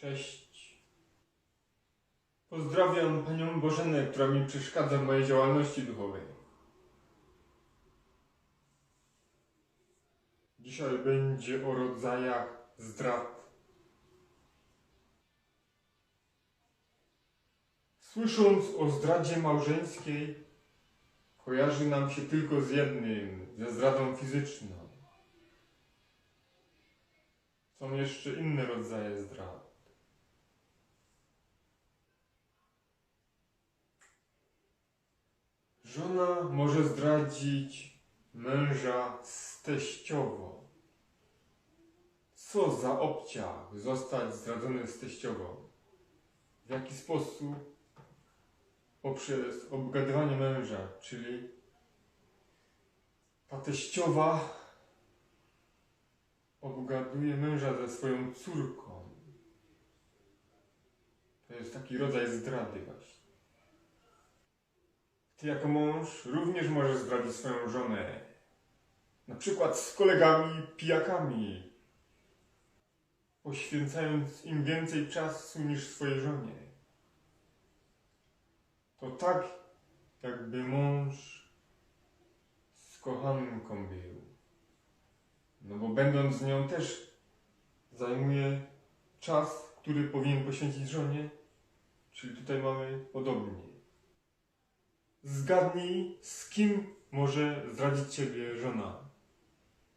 Cześć. Pozdrawiam panią Bożenę, która mi przeszkadza w mojej działalności duchowej. Dzisiaj będzie o rodzajach zdrad. Słysząc o zdradzie małżeńskiej, kojarzy nam się tylko z jednym, ze zdradą fizyczną. Są jeszcze inne rodzaje zdrad. Żona może zdradzić męża z teściową. Co za obciach zostać zdradzony z teściową? W jaki sposób? Poprzez obgadywanie męża, czyli ta teściowa obgaduje męża ze swoją córką. To jest taki rodzaj zdrady właśnie. Ty jako mąż również możesz zdradzić swoją żonę. Na przykład z kolegami pijakami. Poświęcając im więcej czasu niż swojej żonie. To tak, jakby mąż z kochanką był. No bo będąc z nią też zajmuje czas, który powinien poświęcić żonie. Czyli tutaj mamy podobnie. Zgadnij, z kim może zdradzić ciebie żona.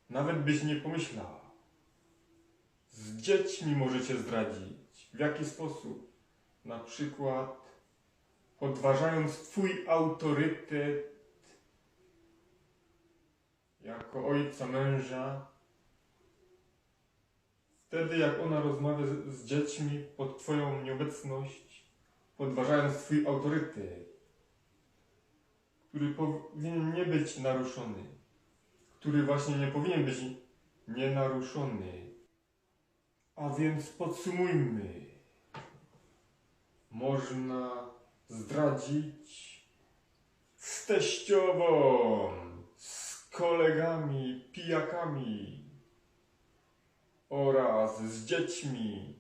Nawet byś nie pomyślała. Z dziećmi możecie zdradzić. W jaki sposób? Na przykład podważając twój autorytet jako ojca męża. Wtedy, jak ona rozmawia z, z dziećmi pod Twoją nieobecność, podważając Twój autorytet, który powinien nie być naruszony, który właśnie nie powinien być nienaruszony. A więc podsumujmy. Można zdradzić z teściową, z kolegami, pijakami oraz z dziećmi.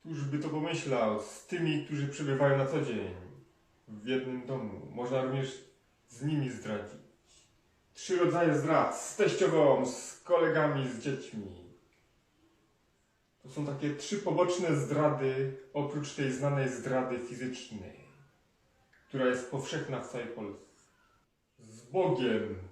Któż by to pomyślał? Z tymi, którzy przebywają na co dzień w jednym domu. Można również z nimi zdradzić. Trzy rodzaje zdrad. Z teściową, z kolegami, z dziećmi. To są takie trzy poboczne zdrady, oprócz tej znanej zdrady fizycznej, która jest powszechna w całej Polsce. Z Bogiem!